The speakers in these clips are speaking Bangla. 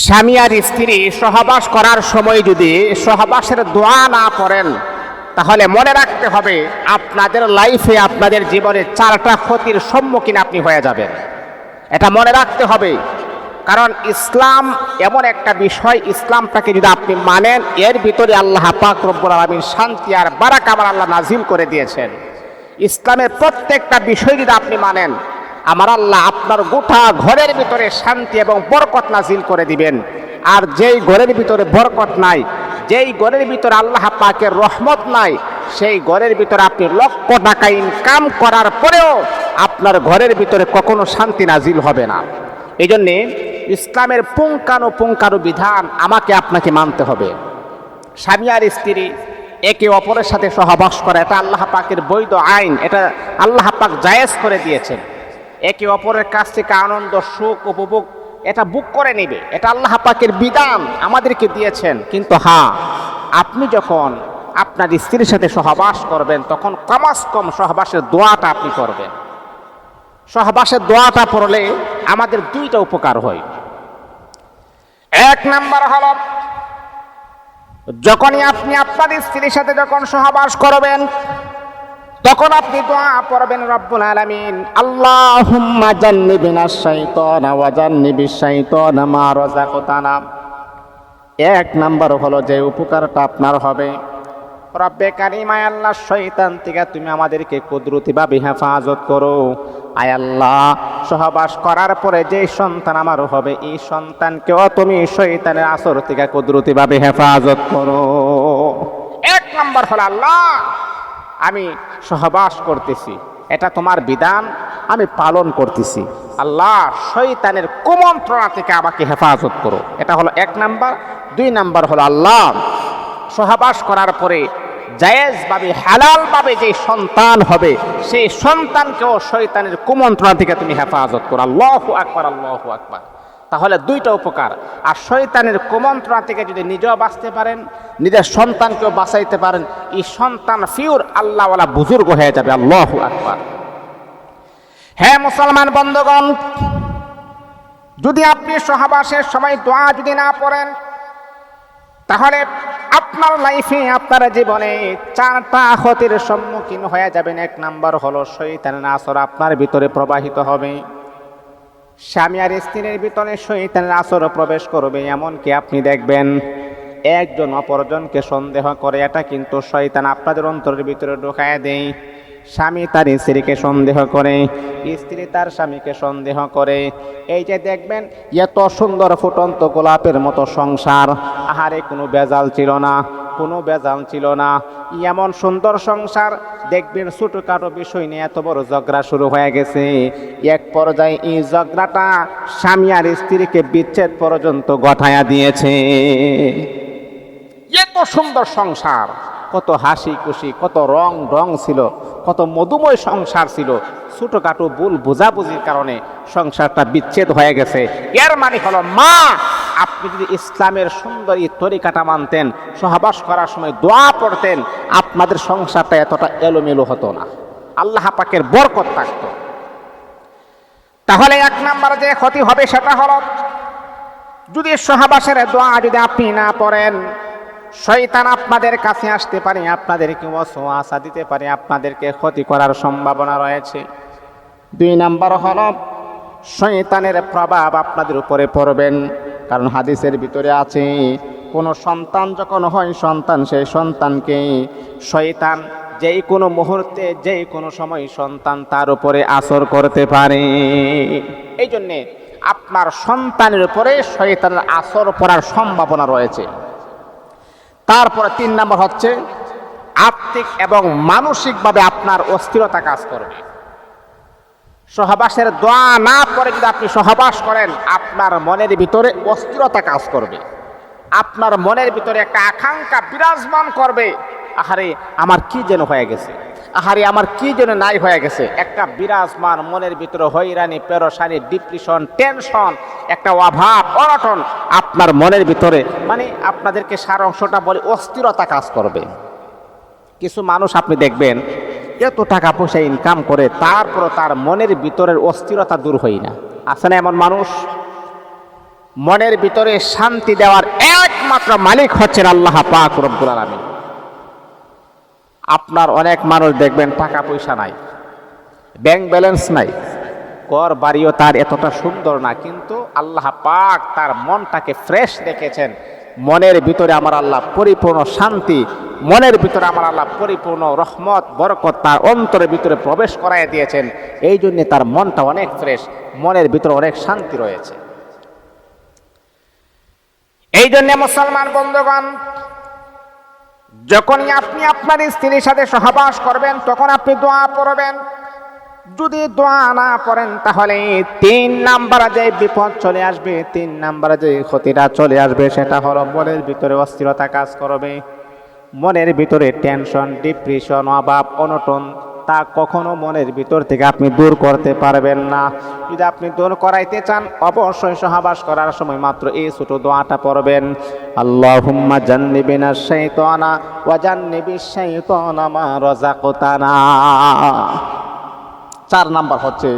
স্বামী আর স্ত্রী সহবাস করার সময় যদি সহবাসের দোয়া না পড়েন, তাহলে মনে রাখতে হবে আপনাদের লাইফে আপনাদের জীবনে চারটা ক্ষতির সম্মুখীন আপনি হয়ে যাবেন। এটা মনে রাখতে হবে। কারণ ইসলাম এমন একটা বিষয়, ইসলামটাকে যদি আপনি মানেন, এর ভিতরে আল্লাহ পাক রব্বুল আলমীর শান্তি আর বারাক আমার আল্লাহ নাজিল করে দিয়েছেন। ইসলামের প্রত্যেকটা বিষয় যদি আপনি মানেন আমার আল্লাহ আপনার গোটা ঘরের ভিতরে শান্তি এবং বরকত নাজিল করে দিবেন। আর যেই ঘরের ভিতরে বরকত নাই, যেই ঘরের ভিতরে আল্লাহ পাকের রহমত নাই, সেই ঘরের ভিতরে আপনি লক্ষ টাকা ইনকাম করার পরেও আপনার ঘরের ভিতরে কখনো শান্তি নাজিল হবে না। এই জন্যে ইসলামের পুঙ্কানো পুঙ্কানো বিধান আমাকে আপনাকে মানতে হবে। স্বামী আর স্ত্রী একে অপরের সাথে সহবাস করা, এটা আল্লাহ পাকের বৈধ আইন, এটা আল্লাহ পাক জায়েজ করে দিয়েছেন। একে অপরের কাছ থেকে আনন্দ, সুখ উপভোগ এটা বুক করে নেবে। এটা আল্লাহ পাকের বিধান আমাদেরকে দিয়েছেন। কিন্তু হ্যাঁ আপনি যখন আপনার স্ত্রীর সাথে সহবাস করবেন, তখন কমাস কম সহবাসের দোয়াটা আপনি করবেন। সহবাসের দোয়াটা পড়লে আমাদের দুইটা উপকার হয়। এক নাম্বার হল, যখনই আপনি আপনার স্ত্রীর সাথে যখন সহবাস করবেন তখন আপনি দোয়া পড়বেন রব্বুল আলামিন। আল্লাহুম্মা জান্নিবিনা শাইতানা ওয়া জান্নিবিশ শাইতানা মা রাযাকতানা। এক নাম্বার হলো যে উপকারটা আপনার হবে। রব্বে কারিমায় আল্লাহ শয়তান থেকে তুমি আমাদেরকে কুদরতিভাবে হেফাজত করো। আয় আল্লাহ, সহবাস করার পরে যে সন্তান আমার হবে, এই সন্তানকেও তুমি শয়তানের আসর থেকে কুদরতিভাবে হেফাজত করো। এক নম্বর হলো আল্লাহ আমি সহবাস করতেছি। এটা তোমার বিধান, আমি পালন করতেছি। আল্লাহ শয়তানের কুমন্ত্রণা থেকে আমাকে হেফাজত করো। এটা হলো এক নাম্বার। দুই নাম্বার হলো আল্লাহ সহবাস করার পরে জায়েজভাবে, হালালভাবে যে সন্তান হবে, সেই সন্তানকেও শয়তানের কুমন্ত্রণা থেকে তুমি হেফাজত করো। আল্লাহ আকবার আল্লাহ আকবার। তাহলে দুইটা উপকার। আর শয়তানের কুমন্ত্রণা থেকে যদি নিজেও বাঁচতে পারেন, নিজের সন্তানকেও বাঁচাইতে পারেন, এই সন্তান ফিউর আল্লাহওয়ালা বুজুর্গ হয়ে যাবে, আল্লাহ আকবার। হ্যাঁ মুসলমান বন্ধগণ, যদি আপনি সহবাসের সময় দোয়া যদি না পড়েন, তাহলে আপনার লাইফে আপনার জীবনে চারটা ক্ষতির সম্মুখীন হয়ে যাবেন। এক নাম্বার হলো শৈতানের আসর আপনার ভিতরে প্রবাহিত হবে। স্বামী আর স্ত্রীর ভিতরে শৈতানের আসর প্রবেশ করবে, এমনকি আপনি দেখবেন একজন অপরজনকে সন্দেহ করে, এটা কিন্তু শয়তান আপনাদের অন্তরের ভিতরে ঢোকায় দেয়। স্বামী তার স্ত্রীকে সন্দেহ করে, স্ত্রী তার স্বামীকে সন্দেহ করে। এই যে দেখবেন, এত সুন্দর ফুটন্ত গোলাপের মতো সংসার, আহারে কোনো বেজাল ছিল না। কোনো বেজাল ছিল না। এমন সুন্দর সংসার, দেখবেন ছোটোখাটো বিষয় নিয়ে এত বড় ঝগড়া শুরু হয়ে গেছে। এক পর্যায়ে এই ঝগড়াটা স্বামী আর স্ত্রীকে বিচ্ছেদ পর্যন্ত গঠায়া দিয়েছে। এত সুন্দর সংসার, কত হাসি খুশি কত রং রং ছিল, কত মধুময় সংসার ছিল। ছোটোখাটো ভুল বোঝাবুঝির কারণে সংসারটা বিচ্ছেদ হয়ে গেছে। এর মানে হলো মা আপনি যদি ইসলামের সুন্দর এই তরিকাটা মানতেন, সহবাস করার সময় দোয়া পড়তেন, আপনাদের সংসারটা এতটা এলোমেলো হতো না। আল্লাহ পাকের বরকত থাকতো। তাহলে এক নাম্বার যে ক্ষতি হবে সেটা হলো, যদি সহবাসের দোয়া যদি আপনি না পড়েন, শয়তান আপনাদের কাছে আসতে পারে, আপনাদেরকে ওয়াসওয়াসা দিতে পারে, আপনাদেরকে ক্ষতি করার সম্ভাবনা রয়েছে। দুই নাম্বার হল, শয়তানের প্রভাব আপনাদের উপরে পড়বেন। কারণ হাদিসের ভিতরে আছে, কোনো সন্তান যখন হয়, সন্তান সেই সন্তানকে শয়তান যেই কোনো মুহূর্তে, যেই কোনো সময় সন্তান তার উপরে আসর করতে পারে। এই জন্যে আপনার সন্তানের উপরে শয়তানের আসর পড়ার সম্ভাবনা রয়েছে। তারপরে তিন নম্বর হচ্ছে, আর্থিক এবং মানসিকভাবে আপনার অস্থিরতা কাজ করবে। সহবাসের দোয়া না করে যদি আপনি সহবাস করেন, আপনার মনের ভিতরে অস্থিরতা কাজ করবে। আপনার মনের ভিতরে একটা আকাঙ্ক্ষা বিরাজমান করবে। আহারে, আমার কি যেন হয়ে গেছে? আহারে, আমার কি যেন নাই হয়ে গেছে? একটা বিরাজমান মনের ভিতরে হইরানি পেরোসানি ডিপ্রেশন টেনশন একটা অভাব, অনটন আপনার মনের ভিতরে মানে আপনাদেরকে সার অংশটা বলে অস্থিরতা কাজ করবে। কিছু মানুষ আপনি দেখবেন এত টাকা পয়সা ইনকাম করে তারপর তার মনের ভিতরের অস্থিরতা দূর হয় না। আছে না এমন মানুষ? মনের ভিতরে শান্তি দেওয়ার একমাত্র মালিক হচ্ছেন আল্লাহ পাক রব্বুল আলামিন। আপনার অনেক মানুষ দেখবেন টাকা পয়সা নাই ব্যাংক ব্যালেন্স নাই কর বাড়িও তার এতটা সুন্দর না, কিন্তু আল্লাহ পাক তার মনটাকে ফ্রেশ রেখেছেন মনের ভিতরে আমার আল্লাহ পরিপূর্ণ শান্তি, মনের ভিতরে আমার আল্লাহ পরিপূর্ণ রহমত, বরকত তার অন্তরের ভিতরে প্রবেশ করাই দিয়েছেন। এই জন্যে তার মনটা অনেক ফ্রেশ, মনের ভিতরে অনেক শান্তি রয়েছে। এই জন্যে মুসলমান বন্ধুগণ, যখনই আপনি আপনার স্ত্রীর সাথে সহবাস করবেন, তখন আপনি দোয়া পড়বেন। যদি দোয়া না পড়েন তাহলে তিন নাম্বারে যে বিপদ চলে আসবে, তিন নাম্বারে যে ক্ষতিটা চলে আসবে, সেটা হলো মনের ভিতরে অস্থিরতা কাজ করবে। মনের ভিতরে টেনশন ডিপ্রেশন অভাব, অনটন, তা কখনো মনের ভিতর থেকে আপনি দূর করতে পারবেন না। যদি আপনি দূর করাইতে চান, অবশ্যই সহবাস করার সময় মাত্র এই ছোট দোয়াটা পড়বেন। আল্লাহুম্মা জান্নিবিনা শাইতানা ওয়া জান্নিবিশ শাইতানা মা রাযাকতানা চার নাম্বার হচ্ছে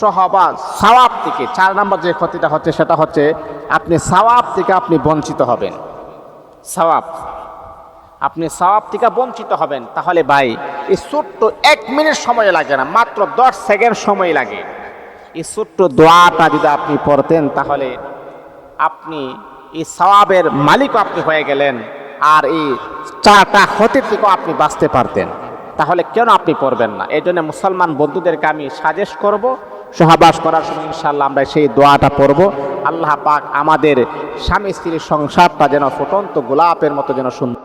সহবাস, সওয়াব থেকে। চার নাম্বার যে ক্ষতিটা হচ্ছে, সেটা হচ্ছে আপনি সওয়াব থেকে আপনি বঞ্চিত হবেন। সওয়াব। আপনি সওয়াব থেকে বঞ্চিত হবেন। তাহলে ভাই, এই ছোট্ট এক মিনিট সময় লাগে না, মাত্র দশ সেকেন্ড সময় লাগে। এই ছোট্ট দোয়াটা যদি আপনি পড়তেন, তাহলে আপনি এই সওয়াবের মালিকও আপনি হয়ে গেলেন, আর এই চারটা ক্ষতির থেকেও আপনি বাঁচতে পারতেন। তাহলে কেন আপনি পড়বেন না? এই জন্য মুসলমান বন্ধুদেরকে আমি সাজেস্ট করব, সহবাস করার সময় ইনশাল্লাহ আমরা সেই দোয়াটা পড়ব। আল্লাহ পাক আমাদের স্বামী স্ত্রীর সংসারটা যেন ফুটন্ত গোলাপের মতো যেন সুন্দর